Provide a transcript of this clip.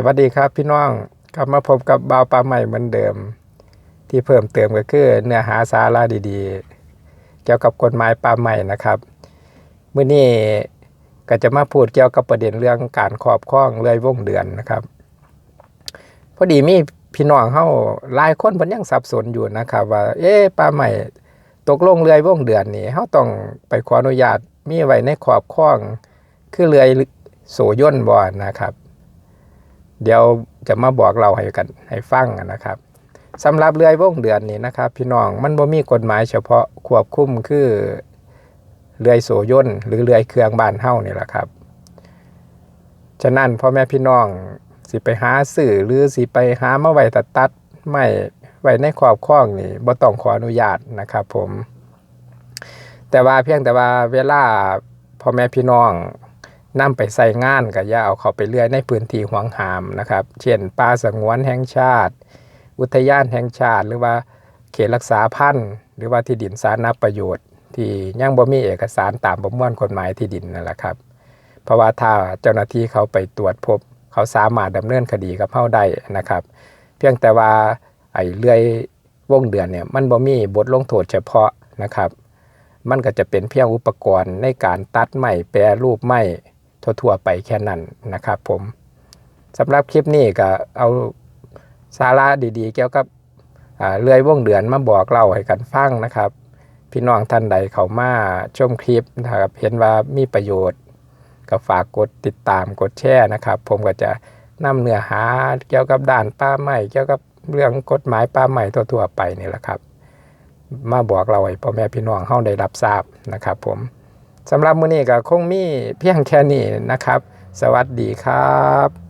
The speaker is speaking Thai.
สวัสดีครับพี่น้องกลับมาพบกับบาวปลาใหม่เหมือนเดิม ที่เพิ่มเติมก็คือเนื้อหาสาระดีๆ เกี่ยวกับกฎหมายปลาใหม่นะครับเมื้อนี้ก็จะมาพูดเกี่ยวกับประเด็นเรื่องการครอบครองเรือยวงเดือนนะครับ พอดีมีพี่น้องเฮาหลายคนเพิ่นยังสับสนอยู่นะครับ ว่า เอ๊ะปลาใหม่ตกลงเรือยวงเดือนนี่เฮาต้องไปขออนุญาตมีไว้ในครอบครองคือเรือยโสย่นบ่นะครับ เดี๋ยวจะมาบอกเราให้กันให้ฟังนะครับสำหรับเรือยวงเดือนนี่นะครับ พี่น้องมันบ่มีกฎหมายเฉพาะควบคุมคือเรือยโสย่นหรือเรือยเครื่องบ้านเฮานี่แหละครับ ฉะนั้นพ่อแม่พี่น้องสิไปหาสื่อหรือสิไปหามาไว้ตัดตัดไม่ไว้ในครอบครองนี่บ่ต้องขออนุญาตนะครับผม แต่ว่าเพียงแต่ว่าเวลาพ่อแม่พี่น้อง นำไปใส่งานก็อย่าเอาเขาไปเลื่อยในพื้นที่ห่วงหามนะครับ เช่นป่าสงวนแห่งชาติ อุทยานแห่งชาติ หรือว่าเขตรักษาพันธุ์ หรือว่าที่ดินสาธารณประโยชน์ ที่ยังบ่มีเอกสารตามประมวลกฎหมายที่ดินนั่นแหละครับ เพราะว่าถ้าเจ้าหน้าที่เขาไปตรวจพบ เขาสามารถดำเนินคดีกับเฮาได้นะครับ เพียงแต่ว่าไอ้เลื่อยวงเดือนเนี่ยมันบ่มีบทลงโทษเฉพาะนะครับมันก็จะเป็นเพียงอุปกรณ์ในการตัดไม้แปรรูปไม้ ทั่วๆไปแค่นั้นนะครับผมสำหรับคลิปนี้ก็เอาสาระดีๆ เกี่ยวกับเลื่อยวงเดือนมาบอกเล่าให้กันฟังนะครับ พี่น้องท่านใดเขามาชมคลิปนะครับเห็นว่ามีประโยชน์ก็ฝากกดติดตามกดแชร์นะครับ ผมก็จะนำเนื้อหาเกี่ยวกับด่านป่าใหม่เกี่ยวกับเรื่องกฎหมายป่าใหม่ทั่วๆไปนี่แหละครับ มาบอกเราให้พ่อแม่พี่น้องเฮาได้รับทราบนะครับผม สำหรับมื้อนี้ก็คงมีเพียงแค่นี้นะครับ สวัสดีครับ